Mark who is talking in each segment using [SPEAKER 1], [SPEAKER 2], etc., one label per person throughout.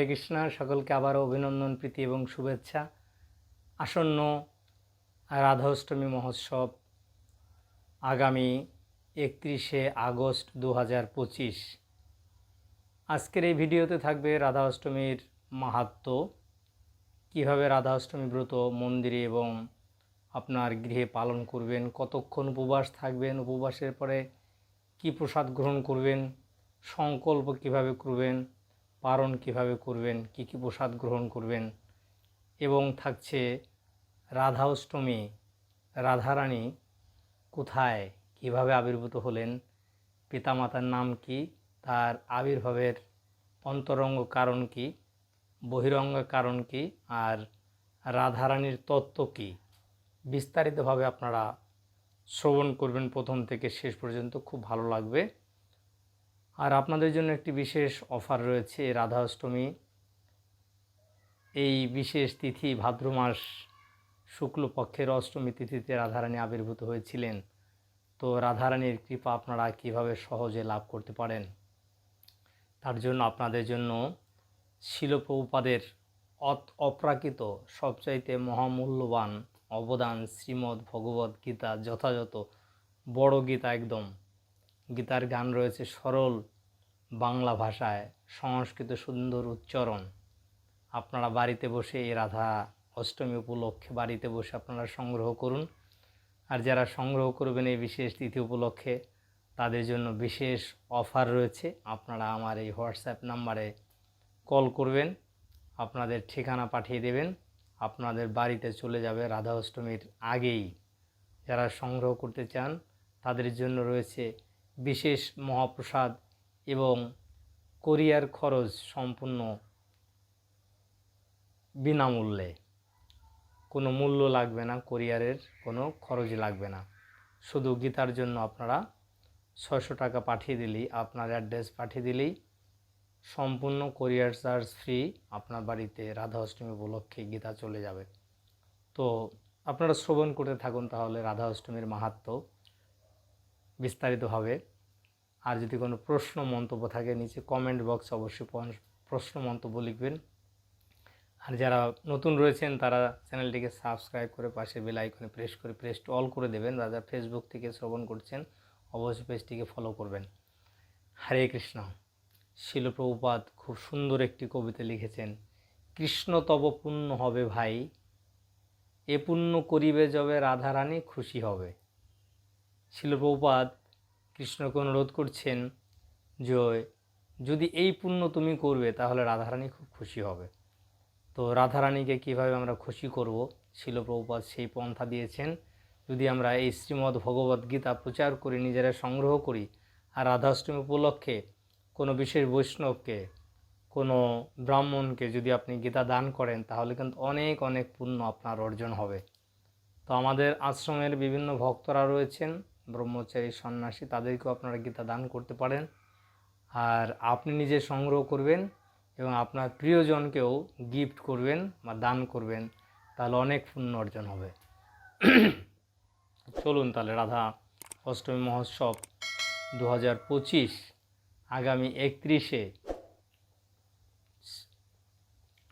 [SPEAKER 1] হরে কৃষ্ণ, সকলকে আবারও অভিনন্দন, প্রীতি এবং শুভেচ্ছা। আসন্ন রাধাষ্টমী মহোৎসব আগামী একত্রিশে আগস্ট দু হাজার পঁচিশ। আজকের এই ভিডিওতে থাকবে রাধা অষ্টমীর মাহাত্ম, কীভাবে রাধা অষ্টমী ব্রত মন্দিরে এবং আপনার গৃহে পালন করবেন, কতক্ষণ উপবাস থাকবেন, উপবাসের পরে কি প্রসাদ গ্রহণ করবেন, সংকল্প কীভাবে করবেন পালন কীভাবে করবেন, কি কি প্রসাদ গ্রহণ করবেন এবং থাকছে রাধা অষ্টমী রাধারানী কোথায়, কীভাবে আবির্ভূত হলেন, পিতামাতার নাম কি, তার আবির্ভাবের অন্তরঙ্গ কারণ কি, বহিরঙ্গ কারণ কি, আর রাধারানীর তত্ত্ব কি, বিস্তারিতভাবে আপনারা শ্রবণ করবেন প্রথম থেকে শেষ পর্যন্ত, খুব ভালো লাগবে। আর আপনাদের জন্য একটি বিশেষ অফার রয়েছে রাধা অষ্টমী এই বিশেষ তিথি ভাদ্র মাস শুক্লপক্ষের অষ্টমী তিথিতে রাধারানী আবির্ভূত হয়েছিলেন। তো রাধারানীর কৃপা আপনারা কীভাবে সহজে লাভ করতে পারেন? তার জন্য আপনাদের জন্য শিলপ্রভুপাদের অত অপ্রাকৃত সবচাইতে মহামূল্যবান অবদান শ্রীমদ্ ভগবদ্ গীতা যথাযথ বড় গীতা একদম গীতার গান রয়েছে সরল বাংলা ভাষায়, সংস্কৃত সুন্দর উচ্চারণ। আপনারা বাড়িতে বসে এই রাধা অষ্টমী উপলক্ষে বাড়িতে বসে আপনারা সংগ্রহ করুন। আর যারা সংগ্রহ করবেন এই বিশেষ তিথি উপলক্ষে, তাদের জন্য বিশেষ অফার রয়েছে। আপনারা আমার এই হোয়াটসঅ্যাপ নাম্বারে কল করবেন, আপনাদের ঠিকানা পাঠিয়ে দেবেন। আপনাদের বাড়িতে চলে যাবে রাধা অষ্টমীর আগেই। যারা সংগ্রহ করতে চান, তাদের জন্য রয়েছে বিশেষ মহাপ্রসাদ এবং কোরিয়ার খরচ সম্পূর্ণ বিনামূল্যে। কোনো মূল্য লাগবে না, কোরিয়ারের কোনো খরচ লাগবে না। শুধু গীতার জন্য আপনারা ছয়শো টাকা পাঠিয়ে দিলেই, আপনার অ্যাড্রেস পাঠিয়ে দিলেই সম্পূর্ণ কোরিয়ার চার্জ ফ্রি আপনার বাড়িতে রাধা অষ্টমী উপলক্ষে গীতা চলে যাবে। তো আপনারা শ্রবণ করতে থাকুন তাহলে রাধা অষ্টমীর মাহাত্ম। বিস্তারিতভাবে। আর যদি কোনো প্রশ্ন, মন্তব্য থাকে, নিচে কমেন্ট বক্স অবশ্যই প্রশ্ন, মন্তব্য লিখবেন। আর যারা নতুন রয়েছেন, তারা চ্যানেলটিকে সাবস্ক্রাইব করে পাশে বেল আইকনে প্রেস করে প্রেস অল করে দেবেন। যারা ফেসবুক থেকে শ্রবণ করছেন, অবশ্যই পেজটিকে ফলো করবেন। হরে কৃষ্ণ। শিলপ্রভুপাদ খুব সুন্দর একটি কবিতা লিখেছেন। কৃষ্ণ তব পুণ্য হবে ভাই, এ পুণ্য করিবে যবে রাধারানী খুশি হবে। শিলপ্রভুপাদ কৃষ্ণকে অনুরোধ করছেন যে যদি এই পুণ্য তুমি করবে, তাহলে রাধারানী খুব খুশি হবে। তো রাধারানীকে কীভাবে আমরা খুশি করব? শিলপ্রভুপাদ সেই পন্থা দিয়েছেন, যদি আমরা এই শ্রীমদ্ ভগবদ্ গীতা প্রচার করি, নিজেরা সংগ্রহ করি, আর রাধাষ্টমী উপলক্ষে কোনো বিশেষ বৈষ্ণবকে, কোনো ব্রাহ্মণকে যদি আপনি গীতা দান করেন, তাহলে কিন্তু অনেক অনেক পুণ্য আপনার অর্জন হবে। তো আমাদের আশ্রমের বিভিন্ন ভক্তরা রয়েছেন ব্রহ্মচারী সন্ন্যাসী তাদেরকেও আপনারা গীতা দান করতে পারেন। আর আপনি নিজে সংগ্রহ করবেন এবং আপনার প্রিয়জনকেও গিফট করবেন বা দান করবেন, তাহলে অনেক পুণ্য অর্জন হবে। চলুন তাহলে রাধা অষ্টমী মহোৎসব দু হাজার পঁচিশ আগামী একত্রিশে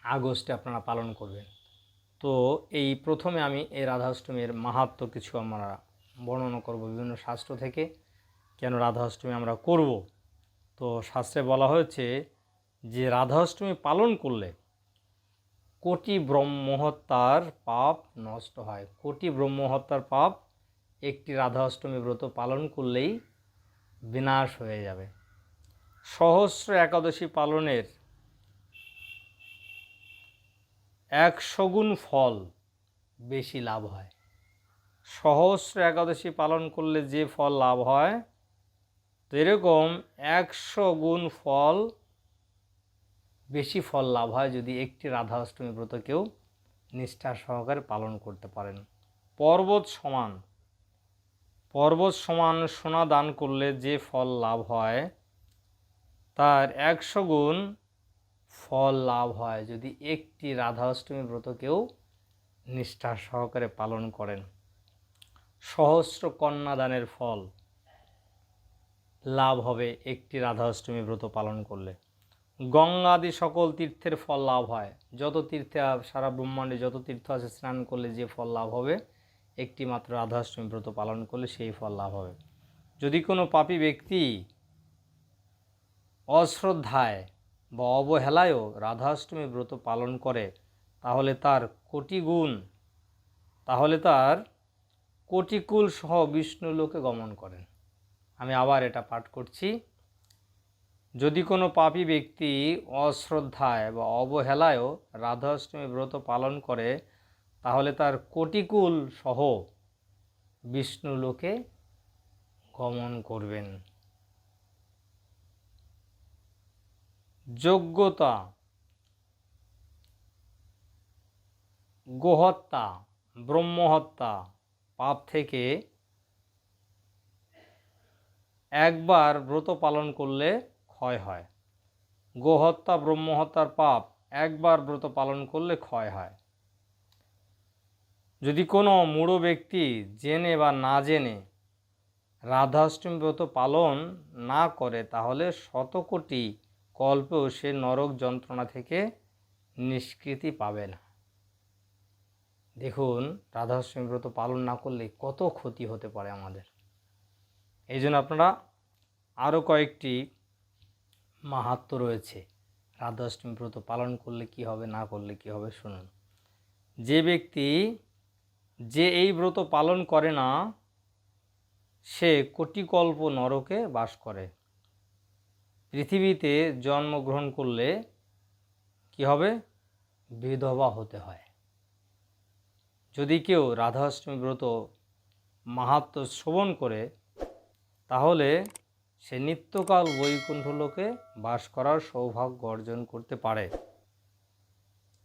[SPEAKER 1] আগস্টে আপনারা পালন করবেন। তো এই প্রথমে আমি এই রাধাষ্টমীর মাহাত্ম কিছু আমরা বর্ণনা করব বিভিন্ন শাস্ত্র থেকে, কেন রাধাষ্টমী আমরা করব? তো শাস্ত্রে বলা হয়েছে যে রাধাষ্টমী পালন করলে কোটি ব্রহ্মহত্যার পাপ নষ্ট হয়। কোটি ব্রহ্মহত্যার পাপ একটি রাধা অষ্টমী ব্রত পালন করলেই বিনাশ হয়ে যাবে। সহস্র একাদশী পালনের একশো গুণ ফল বেশি লাভ হয়। সহস্র একাদশী পালন করলে যে ফল লাভ হয়? এরকম একশো গুণ ফল বেশি ফল লাভ হয় যদি একটি রাধা অষ্টমী ব্রত কেউ নিষ্ঠা সহকারে পালন করতে পারেন। পর্বত সমান। পর্বত সমান সোনা দান করলে যে ফল লাভ হয়, তার একশো গুণ ফল লাভ হয় যদি একটি রাধা অষ্টমী ব্রত কেউ নিষ্ঠা সহকারে পালন করেন। সহস্র কন্যাদানের ফল। লাভ হবে একটি রাধা অষ্টমী ব্রত পালন করলে। গঙ্গাদি সকল তীর্থের ফল লাভ হয়। যত তীর্থে, সারা ব্রহ্মাণ্ডে যত তীর্থ আছে, স্নান করলে যে ফল লাভ হবে, একটি মাত্র রাধাষ্টমী ব্রত পালন করলে সেই ফল লাভ হবে। যদি কোনো পাপী ব্যক্তি অশ্রদ্ধায় বা অবহেলায়ও রাধাষ্টমী ব্রত পালন করে, তাহলে তার কোটি গুণ, তাহলে তার কোটিকুল সহ বিষ্ণু লোকে গমন করেন। আমি আবার এটা পাঠ করছি। যদি কোনো পাপী ব্যক্তি অশ্রদ্ধায় বা অবহেলায়ও রাধাষ্টমী ব্রত পালন করে, তাহলে তার কোটিকুল সহ বিষ্ণু লোকে গমন করবেন। যোগ্যতা গোহত্যা, ব্রহ্মহত্যা পাপ থেকে একবার ব্রত পালন করলে ক্ষয় হয়। গোহত্যা, ব্রহ্মহত্যার পাপ একবার ব্রত পালন করলে ক্ষয় হয়। যদি কোনো মূঢ় ব্যক্তি জেনে বা না জেনে রাধাষ্টমী ব্রত পালন না করে, তাহলে শতকোটি কল্পেও সে নরক যন্ত্রণা থেকে নিষ্কৃতি পাবে না। দেখুন রাধাষ্টমী ব্রত পালন না করলে কত ক্ষতি হতে পারে আমাদের। এই জন্য আপনারা আরও কয়েকটি মাহাত্ম রয়েছে। রাধাষ্টমী ব্রত পালন করলে কি হবে, না করলে কি হবে, শুনুন। যে ব্যক্তি যে এই ব্রত পালন করে না, সে কোটিকল্প নরকে বাস করে। পৃথিবীতে জন্মগ্রহণ করলে কি হবে? বিধবা হতে হয়। যদি কেউ রাধাষ্টমী ব্রত মাহাত্ম শ্রবণ করে, তাহলে সে নিত্যকাল বৈকুণ্ঠ লোকে বাস করার সৌভাগ্য অর্জন করতে পারে।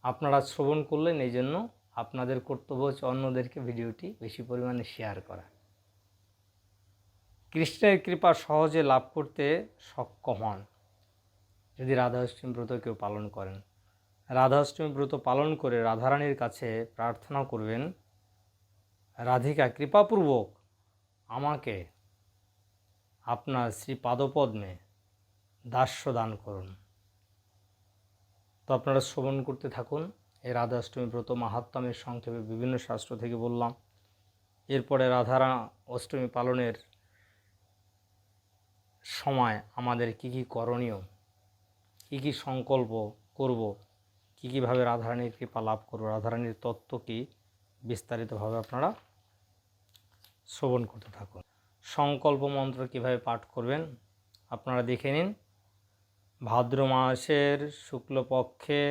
[SPEAKER 1] আপনারা শ্রবণ করলেন, এই জন্য আপনাদের কর্তব্য হচ্ছে অন্যদেরকে ভিডিওটি বেশি পরিমাণে শেয়ার করা। কৃষ্ণের কৃপা সহজে লাভ করতে সক্ষম হন, যদি রাধাষ্টমী ব্রত কেউ পালন করেন। রাধাষ্টমী ব্রত পালন করে রাধারানীর কাছে প্রার্থনা করবেন, রাধিকা, কৃপাপূর্বক আমাকে আপনার শ্রী পাদপদ্মে দাস্য দান করুন। তো আপনারা শ্রবণ করতে থাকুন। এই রাধাষ্টমী ব্রত মাহাত্ম্যের সংক্ষেপে বিভিন্ন শাস্ত্র থেকে বললাম। এরপরে রাধারা অষ্টমী পালনের সময় আমাদের কি কি করণীয়, কি কি সংকল্প করব কী কীভাবে রাধারানীর কৃপা লাভ করব, রাধারানীর তত্ত্ব কি? বিস্তারিতভাবে আপনারা শ্রবণ করতে থাকুন। সংকল্প মন্ত্র কীভাবে পাঠ করবেন আপনারা দেখে নিন। ভাদ্র মাসের শুক্লপক্ষে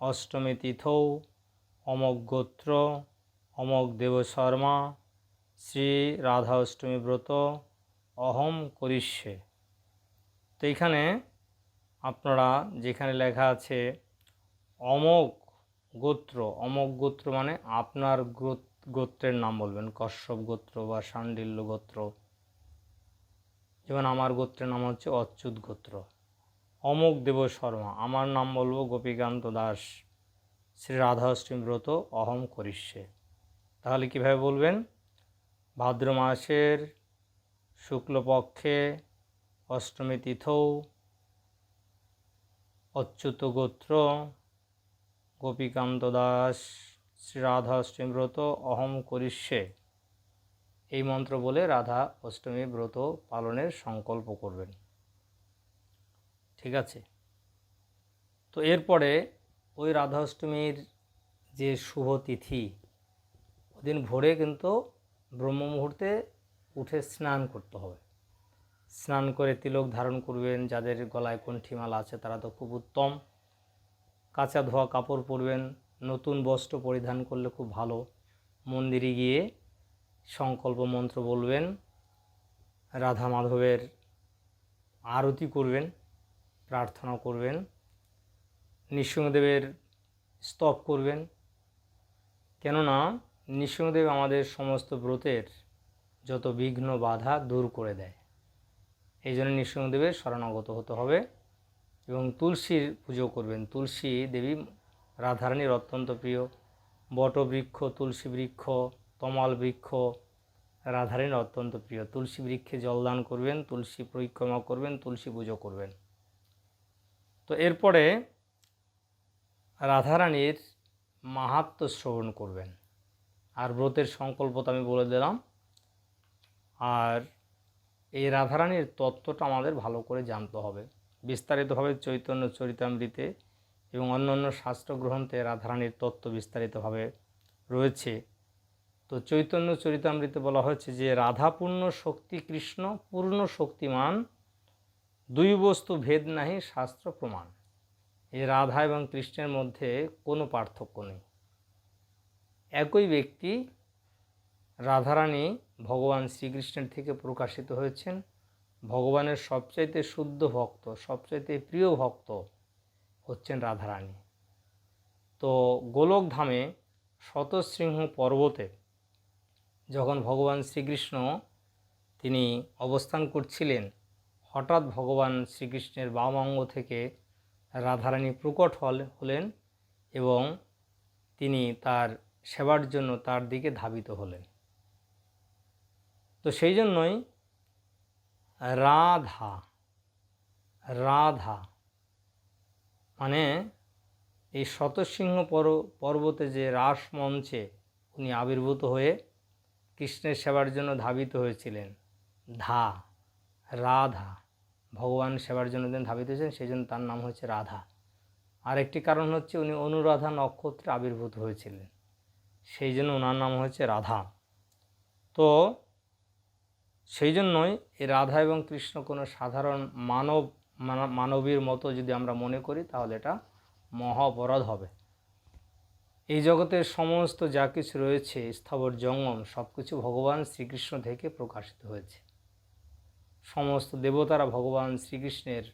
[SPEAKER 1] অষ্টমী তিথৌ অমক গোত্র অমক দেবশর্মা শ্রী রাধা অষ্টমী ব্রত, অহম করিষ্যে। তো এখানে আপনারা যেখানে লেখা আছে অমক গোত্র অমক গোত্র মানে আপনার গোত- গোত্রের নাম বলবেন, কশ্যপ গোত্র বা শাণ্ডিল্য গোত্র। যেমন আমার গোত্রের নাম হচ্ছে অচ্যুত গোত্র। অমোক দেব শর্মা, আমার নাম বলব গোপীকান্ত দাস, শ্রী রাধা অষ্টমী ব্রত অহম করিষ্যে তাহলে কীভাবে বলবেন? ভাদ্র মাসের শুক্লপক্ষে অষ্টমী তিথৌ, অচ্যুত গোত্র গোপীকান্ত দাস শ্রী রাধা অষ্টমী ব্রত, অহম করিষ্যে। এই মন্ত্র বলে রাধা অষ্টমী ব্রত পালনের সংকল্প করবেন। ঠিক আছে? তো এরপরে ওই রাধা অষ্টমীর যে শুভ তিথি, ওদিন ভোরে কিন্তু ব্রহ্ম মুহূর্তে উঠে স্নান করতে হবে। স্নান করে তিলক ধারণ করবেন, যাদের গলায় কণ্ঠিমালা আছে তারা তো খুব উত্তম। কাঁচা ধোয়া কাপড় পরবেন, নতুন বস্ত্র পরিধান করলে খুব ভালো। মন্দিরে গিয়ে সংকল্প মন্ত্র বলবেন, রাধা মাধবের আরতি করবেন, প্রার্থনা করবেন, নৃসিংহদেবের স্তব করবেন। কেননা নৃসিংহদেব আমাদের সমস্ত ব্রতের যত বিঘ্ন বাধা দূর করে দেয়। এই জন্য নৃসিংহদেবের শরণাগত হতে হবে। এবং তুলসীর পুজো করবেন। তুলসী দেবী রাধারানীর অত্যন্ত প্রিয়। বটবৃক্ষ তুলসী বৃক্ষ তমাল বৃক্ষ রাধারানীর অত্যন্ত প্রিয়। তুলসী বৃক্ষে জলদান করবেন, তুলসী পরিক্রমা করবেন, তুলসী পুজো করবেন। তো এরপরে রাধারানীর মাহাত্ম শ্রবণ করবেন। আর ব্রতের সংকল্প তো আমি বলে দিলাম। আর এই রাধারানীর তত্ত্বটা আমাদের ভালো করে জানতে হবে। বিস্তারিতভাবে চৈতন্য চরিতামৃতে এবং অন্যান্য শাস্ত্র গ্রন্থে রাধারানীর তত্ত্ব বিস্তারিতভাবে রয়েছে। তো চৈতন্য চরিতামৃতে বলা হয়েছে যে রাধা পূর্ণ শক্তি কৃষ্ণ, পূর্ণ শক্তিমান, দুই বস্তু ভেদ নাহি, শাস্ত্র প্রমাণ। এই রাধা এবং কৃষ্ণের মধ্যে কোনো পার্থক্য নেই। একই ব্যক্তি রাধারানী ভগবান শ্রীকৃষ্ণের থেকে প্রকাশিত হয়েছেন। ভগবানের সবচাইতে শুদ্ধ ভক্ত, সবচাইতে প্রিয় ভক্ত হচ্ছেন রাধারানী। তো গোলকধামে শতশৃঙ্গ পর্বতে যখন ভগবান শ্রীকৃষ্ণ তিনি অবস্থান করছিলেন, হঠাৎ ভগবান শ্রীকৃষ্ণের বাম অঙ্গ থেকে রাধারানী প্রকট হল, হলেন এবং তিনি তার সেবার জন্য তার দিকে ধাবিত হলেন। তো সেই জন্যই রাধা রাধা। মানে এই শতসিংহ পর্বতে যে রাস মঞ্চে উনি আবির্ভূত হয়ে কৃষ্ণের সেবার জন্য ধাবিত হয়েছিলেন। ধা, রাধা। ভগবান সেবার জন্য তিনি ধাবিত হয়েছেন, সেই জন্য তার নাম হচ্ছে রাধা। আরেকটি কারণ হচ্ছে উনি অনুরাধা নক্ষত্রে আবির্ভূত হয়েছিলেন। সেই জন্য ওনার নাম হচ্ছে রাধা। তো সেই জন্যই এই রাধা এবং কৃষ্ণ কোনো সাধারণ মানব মানবীর মতো যদি আমরা মনে করি, তাহলে এটা মহা অপরাধ হবে। এই জগতের সমস্ত যা কিছু রয়েছে, স্থাবর জঙ্গম সব কিছু ভগবান শ্রীকৃষ্ণ থেকে প্রকাশিত হয়েছে। সমস্ত দেবতারা ভগবান শ্রীকৃষ্ণের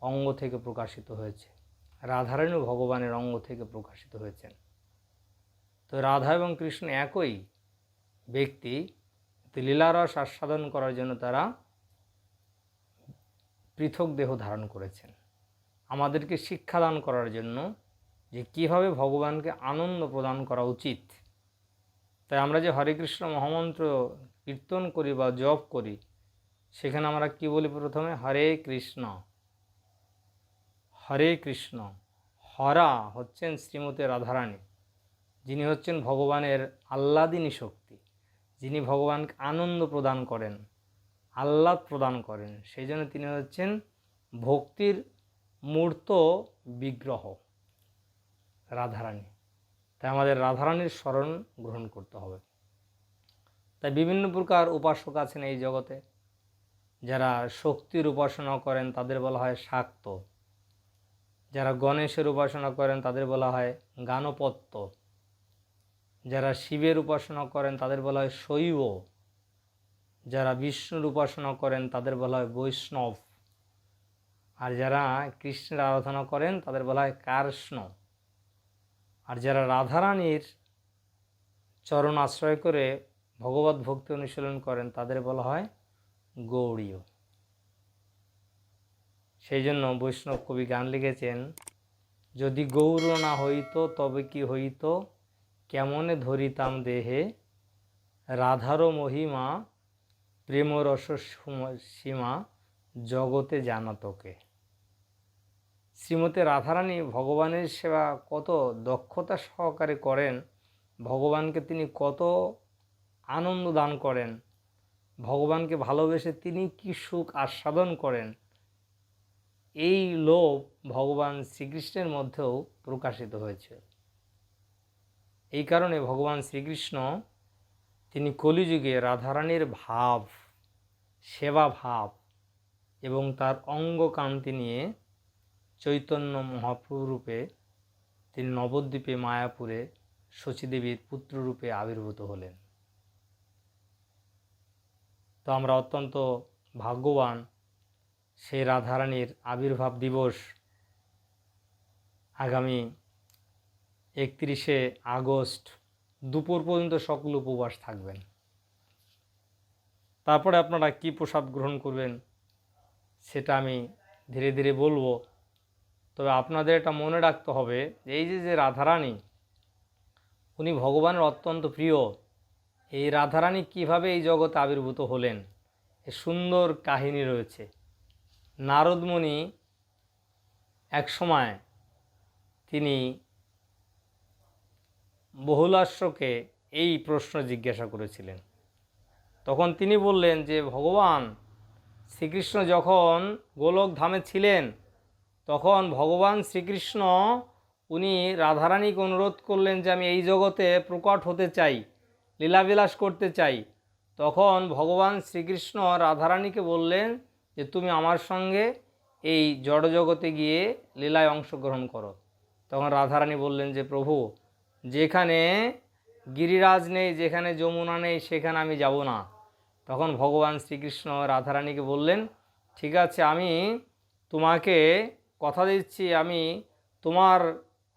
[SPEAKER 1] অঙ্গ থেকে প্রকাশিত হয়েছে। রাধারানীও ভগবানের অঙ্গ থেকে প্রকাশিত হয়েছেন। তো রাধা এবং কৃষ্ণ একই ব্যক্তি লীলারস আস্বাদন করার জন্য তারা পৃথক দেহ ধারণ করেছেন। আমাদেরকে শিক্ষাদান করার জন্য যে কীভাবে ভগবানকে আনন্দ প্রদান করা উচিত। তাই আমরা যে হরে কৃষ্ণ মহামন্ত্র কীর্তন করি বা জপ করি, সেখানে আমরা কি বলি প্রথমে? হরে কৃষ্ণ। হরে কৃষ্ণ। হরা হচ্ছেন শ্রীমতী রাধারানী, যিনি হচ্ছেন ভগবানের আহ্লাদিনী শক্তি। যিনি ভগবানকে আনন্দ প্রদান করেন, আহ্লাদ প্রদান করেন, সেই জন্য তিনি হচ্ছেন ভক্তির মূর্ত বিগ্রহ, রাধারানী। তাই আমাদের রাধারানীর স্মরণ গ্রহণ করতে হবে। তাই বিভিন্ন প্রকার উপাসক আছেন এই জগতে। যারা শক্তির উপাসনা করেন, তাদের বলা হয় শাক্ত। যারা গণেশের উপাসনা করেন, তাদের বলা হয় গানপত্য যারা শিবের উপাসনা করেন তাদের বলা হয় শৈব। যারা বিষ্ণুর উপাসনা করেন তাদের বলা হয় বৈষ্ণব। আর যারা কৃষ্ণের আরাধনা করেন তাদের বলা হয় কার্ষ্ণ। আর যারা রাধারানীর চরণ আশ্রয় করে ভগবত ভক্তি অনুশীলন করেন তাদের বলা হয় গৌড়ীয়। সেই জন্য বৈষ্ণব কবি গান লিখেছেন, যদি গৌর না হইত তবে কি হইত? কেমনে ধরিতাম দেহে? রাধারও মহিমা, প্রেমরস সীমা, জগতে জানাতকে শ্রীমতী রাধারানী ভগবানের সেবা কত দক্ষতা সহকারে করেন, ভগবানকে তিনি কত আনন্দ দান করেন, ভগবানকে ভালোবেসে তিনি কি সুখ আস্বাদন করেন, এই লোভ ভগবান শ্রীকৃষ্ণের মধ্যেও প্রকাশিত হয়েছে। এই কারণে ভগবান শ্রীকৃষ্ণ, তিনি কলিযুগে রাধারানীর ভাব, সেবা ভাব এবং তার অঙ্গকান্তি নিয়ে চৈতন্য মহাপ্রভুরূপে, তিনি নবদ্বীপে মায়াপুরে শচীদেবীর পুত্ররূপে আবির্ভূত হলেন। তো আমরা অত্যন্ত ভাগ্যবান সেই রাধারানীর আবির্ভাব দিবস আগামী একত্রিশে আগস্ট দুপুর পর্যন্ত সকল উপবাস থাকবেন। তারপরে আপনারা কি প্রসাদ গ্রহণ করবেন সেটা আমি ধীরে ধীরে বলব। তবে আপনাদের এটা মনে রাখতে হবে, এই যে যে রাধারানী, উনি ভগবানের অত্যন্ত প্রিয়। এই রাধারানী কীভাবে এই জগতে আবির্ভূত হলেন? এ সুন্দর কাহিনী রয়েছে। নারদমণি এক সময় তিনি বহুলাশ্বকে এই প্রশ্ন জিজ্ঞাসা করেছিলেন। তখন তিনি বললেন যে, ভগবান, শ্রীকৃষ্ণ যখন গোলক ধামে ছিলেন, তখন ভগবান শ্রীকৃষ্ণ উনি রাধারানীকে অনুরোধ করলেন যে, আমি এই জগতে প্রকট হতে চাই, লীলাবিলাস করতে চাই। তখন ভগবান শ্রীকৃষ্ণ রাধারানীকে বললেন যে, তুমি আমার সঙ্গে এই জড়জগতে গিয়ে লীলায় অংশগ্রহণ করো। তখন রাধারানী বললেন যে, প্রভু যেখানে গিরিরাজ নেই, যেখানে যমুনা নেই, সেখানে আমি যাব না তখন ভগবান শ্রীকৃষ্ণ রাধারানীকে বললেন, ঠিক আছে, আমি তোমাকে কথা দিচ্ছি, আমি তোমার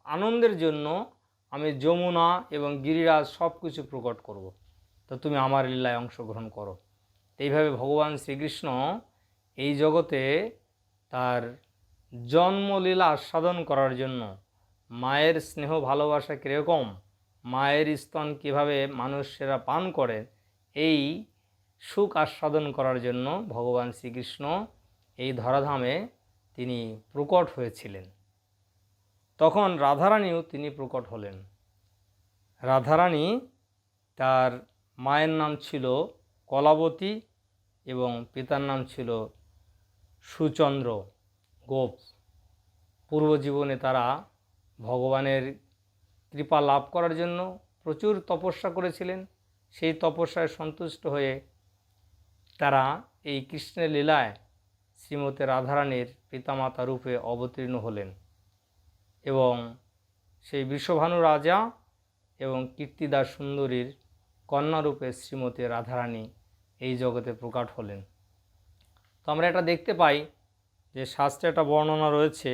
[SPEAKER 1] আনন্দের জন্য আমি যমুনা এবং গিরিরাজ সব কিছু প্রকট করব। তো তুমি আমার লীলায় অংশগ্রহণ করো এইভাবে ভগবান শ্রীকৃষ্ণ এই জগতে তার জন্মলীলা আস্বাদন করার জন্য মায়ের স্নেহ ভালোবাসা কীরকম? মায়ের স্তন কীভাবে মানুষেরা পান করে? এই সুখ আস্বাদন করার জন্য ভগবান শ্রীকৃষ্ণ এই ধরাধামে তিনি প্রকট হয়েছিলেন। তখন রাধারানীও তিনি প্রকট হলেন। রাধারানী তার মায়ের নাম ছিল কলাবতী এবং পিতার নাম ছিল সুচন্দ্র গোপ। পূর্বজীবনে তারা ভগবানের কৃপা লাভ করার জন্য প্রচুর তপস্যা করেছিলেন। সেই তপস্যায় সন্তুষ্ট হয়ে তারা এই কৃষ্ণের লীলায় শ্রীমতী রাধারানীর পিতামাতা রূপে অবতীর্ণ হলেন এবং সেই বিশ্বভানু রাজা এবং কীর্তিদাস সুন্দরীর কন্যারূপে শ্রীমতী রাধারানী এই জগতে প্রকাট হলেন। তো আমরা এটা দেখতে পাই যে শাস্ত্রে একটা বর্ণনা রয়েছে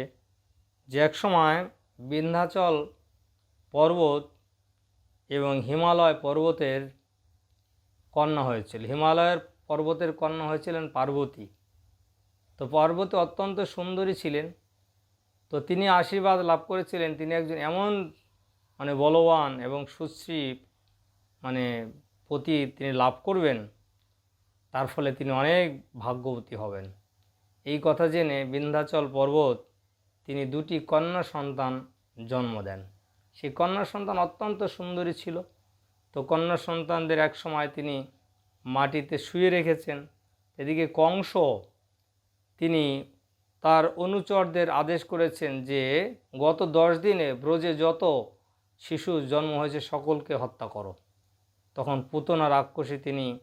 [SPEAKER 1] যে এক সময় বিন্ধ্যাচল পর্বত এবং হিমালয় পর্বতের কন্যা হয়েছিল। হিমালয়ের পর্বতের কন্যা হয়েছিলেন পার্বতী। তো পার্বতী অত্যন্ত সুন্দরী ছিলেন। তো তিনি আশীর্বাদ লাভ করেছিলেন। তিনি একজন এমন মানে বলবান এবং সুশ্রী মানে পতি তিনি লাভ করবেন। তার ফলে তিনি অনেক ভাগ্যবতী হবেন। এই কথা জেনে বিন্ধ্যাচল পর্বত তিনি দুটি কন্যা সন্তান জন্ম দেন। সেই কন্যা সন্তান অত্যন্ত সুন্দরী ছিল। তো কন্যা সন্তানদের এক সময় তিনি মাটিতে শুয়ে রেখেছেন। এদিকে কংস তিনি তার অনুচরদের আদেশ করেছেন যে, গত দশ দিনে ব্রজে যত শিশু জন্ম হয়েছে সকলকে হত্যা করো। তখন পুতনা রাক্ষসী তিনি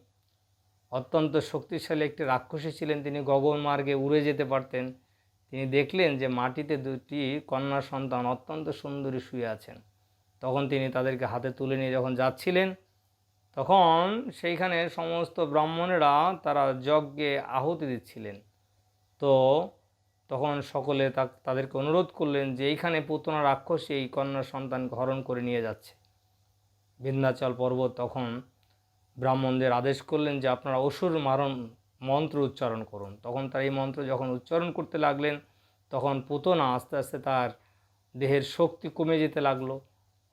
[SPEAKER 1] অত্যন্ত শক্তিশালী একটি রাক্ষসী ছিলেন। তিনি গগন মার্গে উড়ে যেতে পারতেন। তিনি দেখলেন যে মাটিতে দুটি কন্যা সন্তান অত্যন্ত সুন্দরী শুয়ে আছেন। তখন তিনি তাদেরকে হাতে তুলে নিয়ে যখন যাচ্ছিলেন, তখন সেইখানে সমস্ত ব্রাহ্মণেরা তারা যজ্ঞে আহুতি দিচ্ছিলেন। তো তখন সকলে তাদেরকে অনুরোধ করলেন যে এইখানে পুতনা রাক্ষসী এই কন্যা সন্তানকে হরণ করে নিয়ে যাচ্ছে। বিন্ধ্যাচল পর্বত তখন ব্রাহ্মণদের আদেশ করলেন যে আপনারা অসুর মারণ মন্ত্র উচ্চারণ করুন। তখন তার এই মন্ত্র যখন উচ্চারণ করতে লাগলেন, তখন পুতনা আস্তে আস্তে তার দেহের শক্তি কমে যেতে লাগল।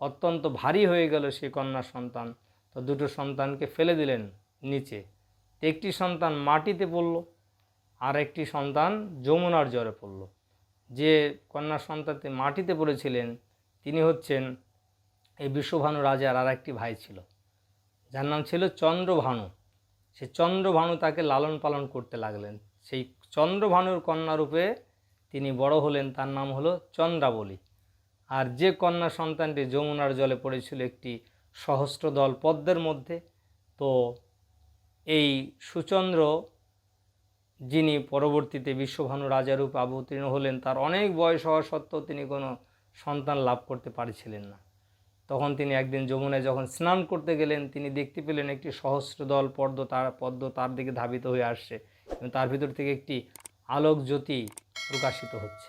[SPEAKER 1] অত্যন্ত ভারী হয়ে গেল সেই কন্যা সন্তান। তো দুটো সন্তানকে ফেলে দিলেন নিচে। একটি সন্তান মাটিতে পড়ল, আর একটি সন্তান যমুনার জ্বরে পড়ল। যে কন্যা সন্তানটি মাটিতে পড়েছিলেন, তিনি হচ্ছেন এই বিশ্বভানু রাজার আর একটি ভাই ছিল। যার নাম ছিল চন্দ্রভানু। সেই চন্দ্রভানু তাকে লালন পালন করতে লাগলেন। সেই চন্দ্রভানুর কন্যারূপে তিনি বড় হলেন, তার নাম হলো চন্দ্রাবলী। আর যে কন্যা সন্তানটি যমুনার জলে পড়েছিল একটি সহস্র দল পদ্মের মধ্যে, তো এই সুচন্দ্র, যিনি পরবর্তীতে বিশ্বভানু রাজারূপ অবতীর্ণ হলেন, তার অনেক বয়স হওয়া সত্ত্বেও তিনি কোনো সন্তান লাভ করতে পারছিলেন না। তখন তিনি একদিন যমুনায় যখন স্নান করতে গেলেন, তিনি দেখতে পেলেন একটি সহস্র দল পদ্ম তার পদ্ম তার দিকে ধাবিত হয়ে আসছে এবং তার ভিতর থেকে একটি আলোক জ্যোতি প্রকাশিত হচ্ছে।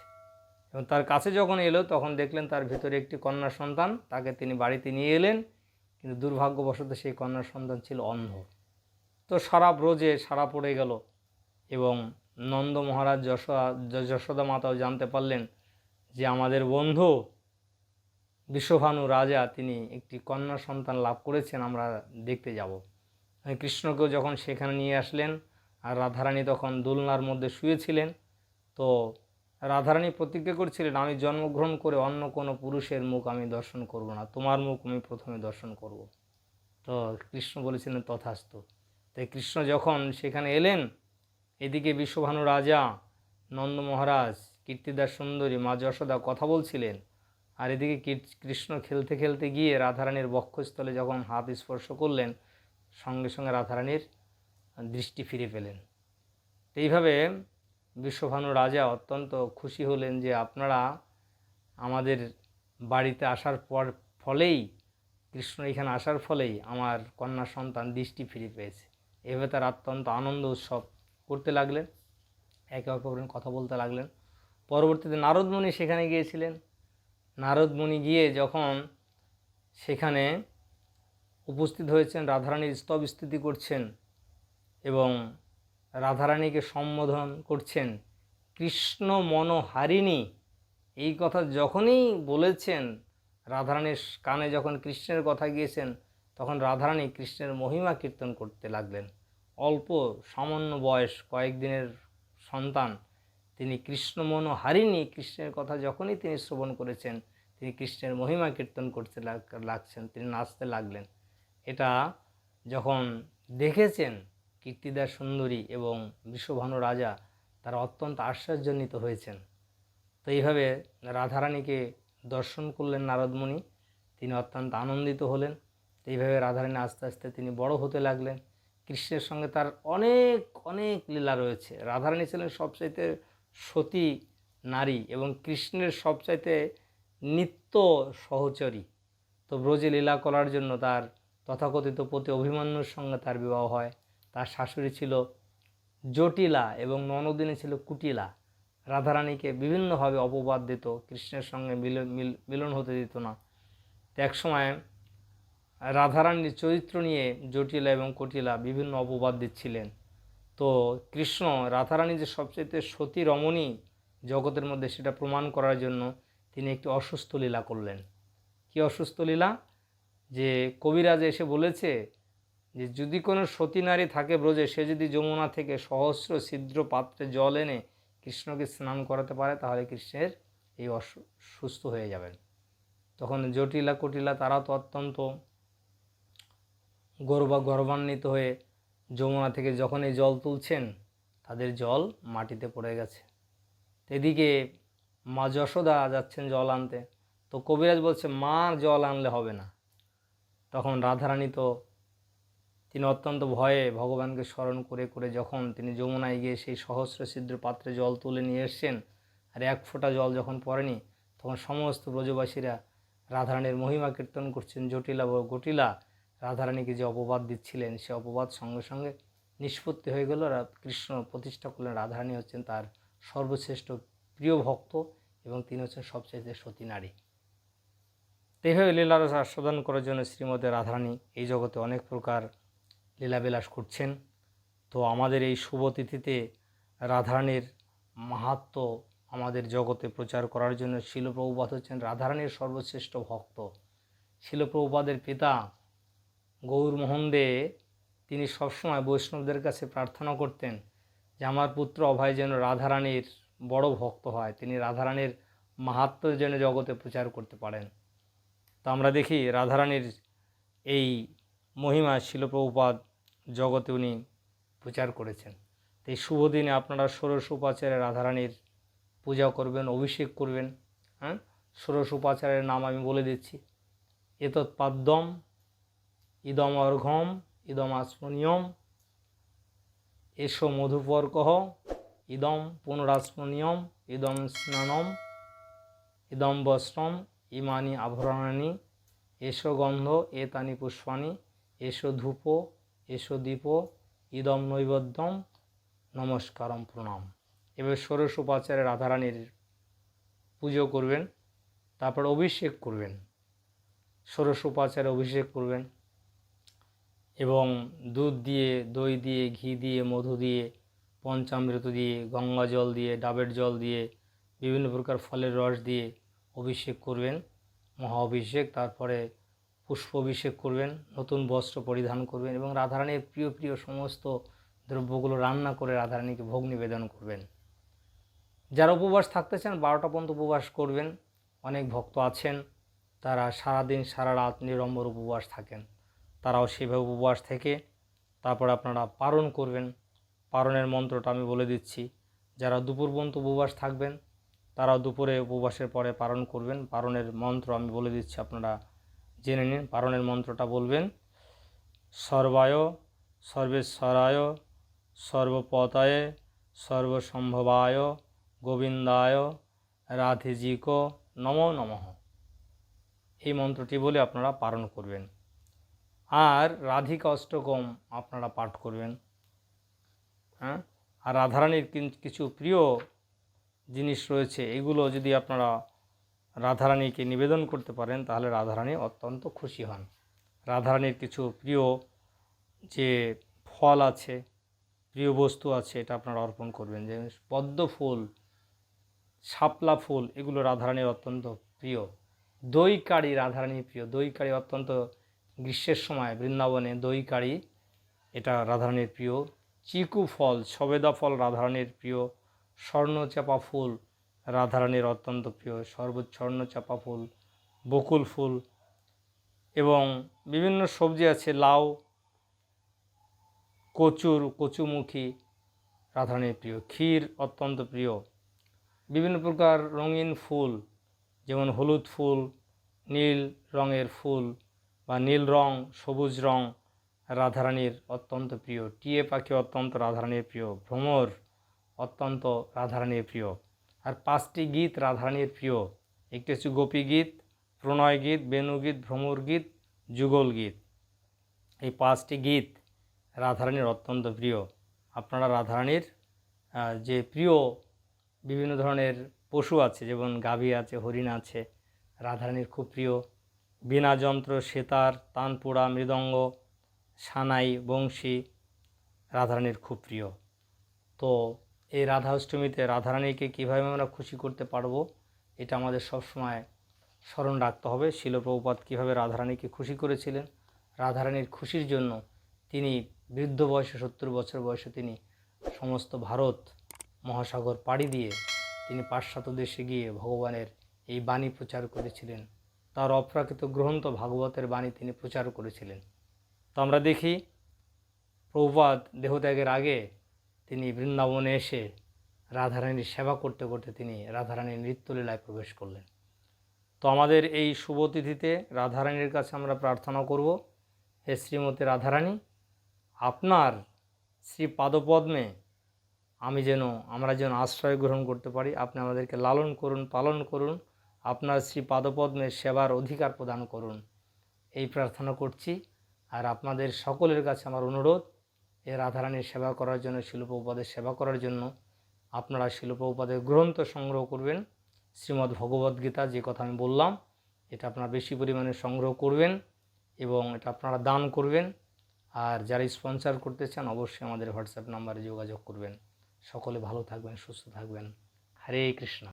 [SPEAKER 1] এবং তার কাছে যখন এলো, তখন দেখলেন তার ভিতরে একটি কন্যা সন্তান, তাকে তিনি বাড়িতে নিয়ে এলেন, কিন্তু দুর্ভাগ্যবশত সেই কন্যা সন্তান ছিল অন্ধ। তো সারা ব্রজে সারা পড়ে গেল এবং নন্দ মহারাজ যশোদা যশোদা মাতাও জানতে পারলেন যে আমাদের বন্ধু বিশ্বভানু রাজা, তিনি একটি কন্যা সন্তান লাভ করেছেন, আমরা দেখতে যাব। কৃষ্ণকেও যখন সেখানে নিয়ে আসলেন আর রাধারানী তখন দোলনার মধ্যে শুয়েছিলেন, তো রাধারানী প্রতিজ্ঞা করছিলেন, আমি জন্মগ্রহণ করে অন্য কোনো পুরুষের মুখ আমি দর্শন করব না, তোমার মুখ আমি প্রথমে দর্শন করব। তো কৃষ্ণ বলেছিলেন, তথাস্তু। তাই কৃষ্ণ যখন সেখানে এলেন, এদিকে বিশ্বভানু রাজা, নন্দ মহারাজ, কীর্তিদাস সুন্দরী, মা যশোদা কথা বলছিলেন আর এদিকে কৃষ্ণ খেলতে খেলতে গিয়ে রাধারানীর বক্ষস্থলে যখন হাত স্পর্শ করলেন, সঙ্গে সঙ্গে রাধারানীর দৃষ্টি ফিরে পেলেন। এইভাবে বিশ্বভানু রাজা অত্যন্ত খুশি হলেন যে আপনারা আমাদের বাড়িতে আসার পর ফলেই, কৃষ্ণ এখানে আসার ফলেই আমার কন্যা সন্তান দৃষ্টি ফিরে পেয়েছে। এভাবে তার অত্যন্ত আনন্দ উৎসব করতে লাগলেন, একে অপরের কথা বলতে লাগলেন। পরবর্তীতে নারদমণি সেখানে গিয়েছিলেন। নারদমণি গিয়ে যখন সেখানে উপস্থিত হয়েছেন, রাধারানীর স্তব স্তুতি করছেন এবং রাধারানীকে সম্বোধন করছেন, কৃষ্ণ মনোহারিণী, এই কথা যখনই বলেছেন, রাধারানীর কানে যখন কৃষ্ণের কথা গিয়েছেন, তখন রাধারানী কৃষ্ণের মহিমা কীর্তন করতে লাগলেন। অল্প সামান্য বয়স কয়েকদিনের সন্তান। তিনি কৃষ্ণ মনোহারিণী কৃষ্ণের কথা যখনই তিনি শ্রবণ করেছেন, তিনি কৃষ্ণের মহিমা কীর্তন করতে লাগ- লাগছেন, তিনি নাচতে লাগলেন। এটা যখন দেখেছেন কীর্তিদাস সুন্দরী এবং বিশ্বভানু রাজা, তারা অত্যন্ত আশ্চর্যজনিত হয়েছেন। তো এইভাবে রাধারানীকে দর্শন করলেন নারদমণি, তিনি অত্যন্ত আনন্দিত হলেন। এইভাবে রাধারানী আস্তে আস্তে তিনি বড় হতে লাগলেন। কৃষ্ণের সঙ্গে তার অনেক অনেক লীলা রয়েছে। রাধারানী ছিলেন সবচাইতে সতী নারী এবং কৃষ্ণের সবচাইতে নিত্য সহচরী। তো ব্রজে লীলা করার জন্য তার তথাকথিত পতি অভিমন্যুর সঙ্গে তার বিবাহ হয়। তার শাশুড়ি ছিল জটিলা এবং ননদিনী ছিল কুটিলা। রাধারানীকে বিভিন্নভাবে অপবাদ দিত, কৃষ্ণের সঙ্গে মিলন মিল- মিলন হতে দিত না। তো একসময় রাধারানীর চরিত্র নিয়ে জটিলা এবং কটিলা বিভিন্ন অপবাদ দিচ্ছিলেন। তো কৃষ্ণ, রাধারানী যে সবচেয়ে সতী রমণী জগতের মধ্যে সেটা প্রমাণ করার জন্য তিনি একটি অসুস্থ লীলা করলেন। কি অসুস্থ লীলা? যে কবিরাজ এসে বলেছে যে যদি কোনো সতী নারী থাকে ব্রজে, সে যদি যমুনা থেকে সহস্র ছিদ্র পাত্রে জল এনে কৃষ্ণকে স্নান করাতে পারে, তাহলে কৃষ্ণের এই সুস্থ হয়ে যাবেন। তখন জটিলা কটিলা তারা তো অত্যন্ত গর্বা, গর্বান্বিত হয়ে যমুনা থেকে যখন এই জল তুলছেন, তাদের জল মাটিতে পড়ে গেছে। এদিকে মা যশোদা যাচ্ছেন জল আনতে। তো কবিরাজ বলছে, মা জল আনলে হবে না। তখন রাধারানী তো তিনি অত্যন্ত ভয়ে ভগবানকে স্মরণ করে করে যখন তিনি যমুনায় গিয়ে সেই সহস্র ছিদ্র পাত্রে জল তুলে নিয়ে এসছেন, আর এক ফোঁটা জল যখন পড়েনি, তখন সমস্ত ব্রজবাসীরা রাধারানীর মহিমা কীর্তন করছেন, জটিলা গটিলা রাধারানীকে যে অপবাদ দিচ্ছিলেন, সে অপবাদ সঙ্গে সঙ্গে নিষ্পত্তি হয়ে গেল। কৃষ্ণ প্রতিষ্ঠা করলেন। রাধারানী হচ্ছেন তার সর্বশ্রেষ্ঠ প্রিয় ভক্ত এবং তিনি হচ্ছেন সবচেয়ে সতী নারী। এইভাবে লীলারস আস্বাদন করার জন্য শ্রীমতী রাধারানী এই জগতে অনেক প্রকার লীলাবিলাস করছেন। তো আমাদের এই শুভ তিথিতে রাধারানীর মাহাত্ম আমাদের জগতে প্রচার করার জন্য শিলপ্রভুপাদ হচ্ছেন রাধারানীর সর্বশ্রেষ্ঠ ভক্ত। শিলপ্রভুপাদের পিতা গৌরমোহন দে, তিনি সবসময় বৈষ্ণবদের কাছে প্রার্থনা করতেন যে আমার পুত্র অভয় যেন রাধারানীর বড় ভক্ত হয়, তিনি রাধারানীর মাহাত্ম যেন জগতে প্রচার করতে পারেন। তো আমরা দেখি রাধারানীর এই মহিমা শিলপ্রভুপাদ জগতে উনি প্রচার করেছেন। তো এই শুভ দিনে আপনারা ষোড়শ উপাচারে রাধারানীর পূজা করবেন, অভিষেক করবেন হ্যাঁ? ষোড়শ উপাচারের নাম আমি বলে দিচ্ছি। এতৎ পাদ্যম ইদম অর্ঘম, ইদম আসমনিয়ম। এসো মধুপর্কহ, ইদম পুনরাসমনিয়ম, ইদম স্নানম, ইদম বস্ত্রম, ইমানি আভরণানি। এসো গন্ধ, এতানি পুষ্পানি। এসো ধূপ, এসো দীপ, ইদম নৈবদ্যম, নমস্কারম প্রণাম। এবার ষোড়শ উপাচারে রাধারানীর পুজো করবেন, তারপর অভিষেক করবেন। ষোড়শ উপাচারে অভিষেক করবেন। এবং দুধ দিয়ে, দই দিয়ে, ঘি দিয়ে, মধু দিয়ে, পঞ্চামৃত দিয়ে, গঙ্গা জল দিয়ে, ডাবের জল দিয়ে, বিভিন্ন প্রকার ফলের রস দিয়ে অভিষেক করবেন, মহা অভিষেক, তারপরে পুষ্প অভিষেক করবেন, নতুন বস্ত্র পরিধান করবেন এবং রাধারানীর প্রিয় প্রিয় সমস্ত দ্রব্যগুলো রান্না করে রাধারানীকে ভোগ নিবেদন করবেন। যারা উপবাস থাকতে চান, বারোটা পর্যন্ত উপবাস করবেন। অনেক ভক্ত আছেন, তারা সারাদিন, সারা রাত নিরম্বর উপবাস থাকেন। তারাও সেভাবে উপবাস থেকে তারপর আপনারা পারণ করবেন। পারণের মন্ত্রটা আমি বলে দিচ্ছি, যারা দুপুর পর্যন্ত উপবাস থাকবেন তারাও দুপুরে উপবাসের পরে পারণ করবেন। পারণের মন্ত্র আমি বলে দিচ্ছি, আপনারা জেনে নিন, পারণের মন্ত্রটা বলবেন, সর্বায় সর্বেশ্বরায় সর্বপতায় সর্বসম্ভবায় গোবিন্দায় রাধিজিক নমো নমঃ। এই মন্ত্রটি বলে আপনারা পালন করবেন। আর রাধিকা অষ্টকম আপনারা পাঠ করবেন। হ্যাঁ? আর রাধারানীর কিছু প্রিয় জিনিস রয়েছে, এগুলো যদি আপনারা রাধারানীকে নিবেদন করতে পারেন, তাহলে রাধারানী অত্যন্ত খুশি হন। রাধারানীর কিছু প্রিয় যে ফল আছে, প্রিয় বস্তু আছে, এটা আপনারা অর্পণ করবেন। যে পদ্ম ফুল, শাপলা ফুল, এগুলো রাধারানীর অত্যন্ত প্রিয়। দই কারি রাধারানীর প্রিয়। দই কারি অত্যন্ত গ্রীষ্মের সময় বৃন্দাবনে দই কারি এটা রাধারানীর প্রিয়। চিকু ফল, সবেদা ফল রাধারানীর প্রিয়। স্বর্ণচাপা ফুল রাধারানীর অত্যন্ত প্রিয়। সর্বোচ্চ স্বর্ণচাপা ফুল, বকুল ফুল এবং বিভিন্ন সবজি আছে, লাউ, কচুর, কচুমুখী রাধারানীর প্রিয়। ক্ষীর অত্যন্ত প্রিয়। বিভিন্ন প্রকার রঙিন ফুল, যেমন হলুদ ফুল, নীল রঙের ফুল বা নীল রং, সবুজ রং রাধারানীর অত্যন্ত প্রিয়। টিয়ে পাখি অত্যন্ত রাধারানীর প্রিয়। ভ্রমর অত্যন্ত রাধারানীর প্রিয়। আর পাঁচটি গীত রাধারানীর প্রিয়। একটি হচ্ছে গোপী গীত, প্রণয় গীত বেণুগীত ভ্রমর গীত, যুগল গীত। এই পাঁচটি গীত রাধারানীর অত্যন্ত প্রিয়। আপনারা রাধারানীর যে প্রিয় বিভিন্ন ধরনের পশু আছে, যেমন গাভী আছে, হরিণ আছে, রাধারানীর খুব প্রিয়। বীণা যন্ত্র সেতার, তানপুরা, মৃদঙ্গ, সানাই, বংশী, রাধারানীর খুব প্রিয়। তো এই রাধা অষ্টমীতে রাধারানীকে কীভাবে আমরা খুশি করতে পারব, এটা আমাদের সবসময় স্মরণ রাখতে হবে। শিলপ্রপাত কীভাবে রাধারানীকে খুশি করেছিলেন, রাধারানীর খুশির জন্য তিনি বৃদ্ধ বয়সে, সত্তর বছর বয়সে তিনি সমস্ত ভারত, মহাসাগর পাড়ি দিয়ে তিনি পাশ্চাত্য দেশে গিয়ে ভগবানের এই বাণী প্রচার করেছিলেন। তার অপ্রাকৃত গ্রন্থ ভাগবতের বাণী তিনি প্রচার করেছিলেন। তো আমরা দেখি, প্রভুপাদ দেহত্যাগের আগে তিনি বৃন্দাবনে এসে রাধারানীর সেবা করতে করতে তিনি রাধারানীর নৃত্যলীলায় প্রবেশ করলেন। তো আমাদের এই শুভ তিথিতে রাধারানীর কাছে আমরা প্রার্থনা করব, হে শ্রীমতী রাধারানী, আপনার শ্রী পাদপদ্মে আমি যেন, আমরা যেন আশ্রয় গ্রহণ করতে পারি, আপনি আমাদেরকে লালন করুন, পালন করুন আপনার শ্রী পাদপদ্মে সেবার অধিকার প্রদান করুন। এই প্রার্থনা করছি আর আপনাদের সকলের কাছে আমার অনুরোধ এ রাধারানীর সেবা করার জন্য, শিল্প শিল্পোপাদের সেবা করার জন্য আপনারা শিল্প শিল্পোপাদের গ্রন্থ সংগ্রহ করবেন। শ্রীমদ্ ভগবদ্গীতা যে কথা আমি বললাম, এটা আপনারা বেশি পরিমাণে সংগ্রহ করবেন এবং এটা আপনারা দান করবেন। আর যারা স্পন্সর করতে চান, অবশ্যই আমাদের হোয়াটসঅ্যাপ নাম্বারে যোগাযোগ করবেন। সকলে ভালো থাকবেন, সুস্থ থাকবেন। হরে কৃষ্ণ।